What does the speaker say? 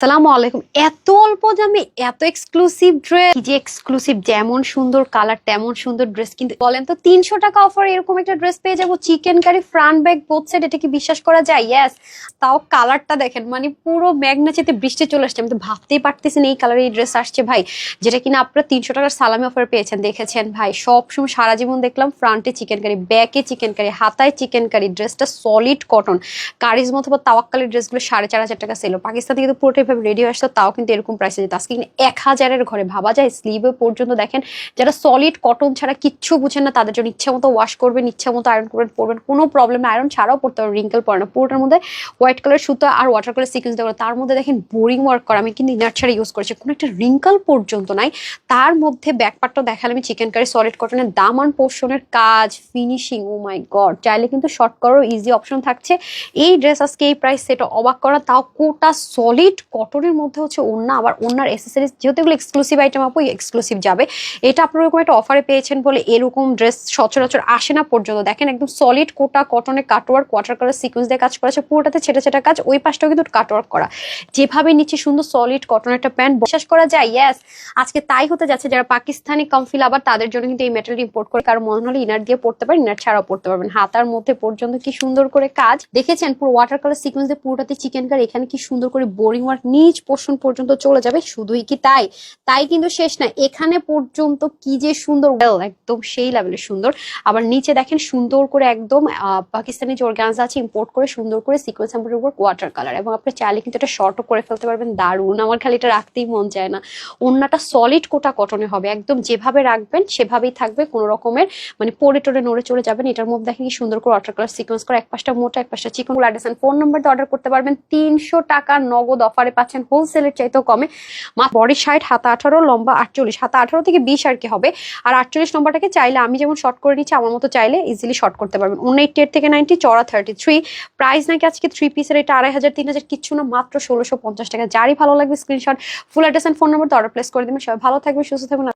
সালামু আলাইকুম। এত অল্প দামে এত এক্সক্লুসিভ ড্রেস যে এক্সক্লুসিভ যেমন সুন্দর কালার তেমন সুন্দর ড্রেস কিন্তু বলেন তো তিনশো টাকা অফার এরকম একটা ড্রেস পেয়ে যাব chicken curry front bag both side এটা কি বিশ্বাস করা যায়? ইয়েস তাও কালারটা দেখেন মানে পুরো মেঘনা চেতে বৃষ্টি চলে আসছে। আমি তো ভাবতেই পারতেছি না এই কালারের এই ড্রেস আসছে ভাই। যেটা কিনা আপনারা তিনশো টাকার সালামি অফার পেয়েছেন, দেখেছেন ভাই। সবসময় সারা জীবন দেখলাম ফ্রন্টে চিকেন কারি ব্যাকে চিকেন কারি হাতায় চিকেন কারি ড্রেসটা সলিড কটন কারিজ মতো বা তাওয়াক্কালের ড্রেসগুলো সাড়ে চার হাজার টাকা ছিল পাকিস্তান থেকে তো পুরোটাই ভাবে রেডি আসতো তাও কিন্তু এরকম প্রাইসে যেত। আজকে কিন্তু এক হাজারের ঘরে ভাবা যায় স্লিভে পর্যন্ত দেখেন, যারা সলিড কটন ছাড়া কিচ্ছু বুঝেন না, তাদের জন্য ইচ্ছা মতো ওয়াশ করবেন, ইচ্ছা মতো আয়রন করবেন পরবেন, কোনো প্রবলেম আয়রন ছাড়াও পড়তে পারবেন রিঙ্কেল পড়ে না। পুরোটার মধ্যে হোয়াইট কালার সুতো আর ওয়াটার কালার সিকুয়েন্স দেওয়া তার মধ্যে দেখেন বোরিং ওয়ার্ক করা, আমি কিন্তু ইনার ছাড়া ইউজ করেছি। কোনো একটা রিঙ্কেল পর্যন্ত নাই। তার মধ্যে ব্যাকপার্টটা দেখালে আমি চিকেন কারি সলিড কটনের দাম আর পোর্শনের কাজ ফিনিশিং ও মাই গড চাইলে কিন্তু শর্ট করার ইজি অপশন থাকছে। এই ড্রেস আজকে এই প্রাইস সেটা অবাক করা, তাও কোটা সলিড কটনের মধ্যে হচ্ছে ওন্না আবার ওনার এসেসরিজ যেহেতু এগুলো এক্সক্লুসিভ আইটেম আপু এক্সক্লুসিভ যাবে। এটা আপনার এরকম একটা অফারে পেয়েছেন বলে এরকম ড্রেস সচরাচর আসে না পর্যন্ত। দেখেন একদম সলিড কোটা কটনের কাটওয়ার্ক ওয়াটার কালার সিকুয়েন্স দিয়ে কাজ করা আছে, পুরোটাতে ছেটা ছেটা কাজ, ওই পাশটাও কিন্তু কাটওয়ার্ক করা। যেভাবে নিচে সুন্দর সলিড কটনের একটা প্যান্ট বিশ্বাস করা যায়? ইয়েস আজকে তাই হতে যাচ্ছে যারা পাকিস্তানি কমফিল আবার তাদের জন্য কিন্তু এই মেটেরিয়াল ইম্পোর্ট করে, কারণ মনে হলে ইনার দিয়ে পড়তে পারেন ইনার ছাড়াও পড়তে পারবেন। হাতার মধ্যে পর্যন্ত কি সুন্দর করে কাজ। দেখেছেন পুরো ওয়াটার কালার সিকুয়েন্স দিয়ে পুরোটাতে চিকেন কার এখানে কি সুন্দর করে বোরিং ওয়ার্ক নিচ পোর্শন পর্যন্ত চলে যাবে, শুধুই কি তাই? তাই কিন্তু শেষ না, এখানে পর্যন্ত কি যে সুন্দর একদম সেই লেভেলের সুন্দর। আবার নিচে দেখেন সুন্দর করে একদম পাকিস্তানি যে অর্গানজা আছে ইম্পোর্ট করে সুন্দর করে সিকোয়েন্স এম্বয়ডারি উপর ওয়াটার কালার এবং আপনি চাইলে কিন্তু এটা শর্টও করে ফেলতে পারবেন, দারুণ। আমার খালি এটা রাখতেই মন চায় না। ওন্নাটা সলিড কোটা কটনে হবে, একদম যেভাবে রাখবেন, সেভাবেই থাকবে, কোনো রকমের মানে পরে টোরে নড়ে চলে যাবেন। এটার মধ্যে দেখেন কি সুন্দর করে ওয়াটার কালার সিকোয়েন্স করে, এক পাশটা মোটা, এক পাশটা চিকন। অ্যাড্রেস ফোন নাম্বার দিয়ে অর্ডার করতে পারবেন, তিনশো টাকা নগদ অফারে পাচ্ছেন হোলসেলের চাইতেও কমে। বডি ষাট, হাতা আঠারো, লম্বা আটচল্লিশ। হাতা আঠারো থেকে বিশ আর কি হবে। আর আটচল্লিশ নম্বরটাকে চাইলে আমি যেমন শর্ট করে নিচ্ছি, আমার মতো চাইলে ইজিলি শর্ট করতে পারবেন। এইটটি এইট থেকে নাইনটি চড়া থার্টি থ্রি প্রাইস নাকি আজকে থ্রি পিসের এটা আড়াই হাজার, তিন হাজার, কিচ্ছু না, মাত্র ষোলোশো পঞ্চাশ টাকা। যারই ভালো লাগবে screenshot full address and phone number তো অর্ডার প্লেস করে দেবেন। সবাই ভালো থাকবে সুস্থ থাকবেন।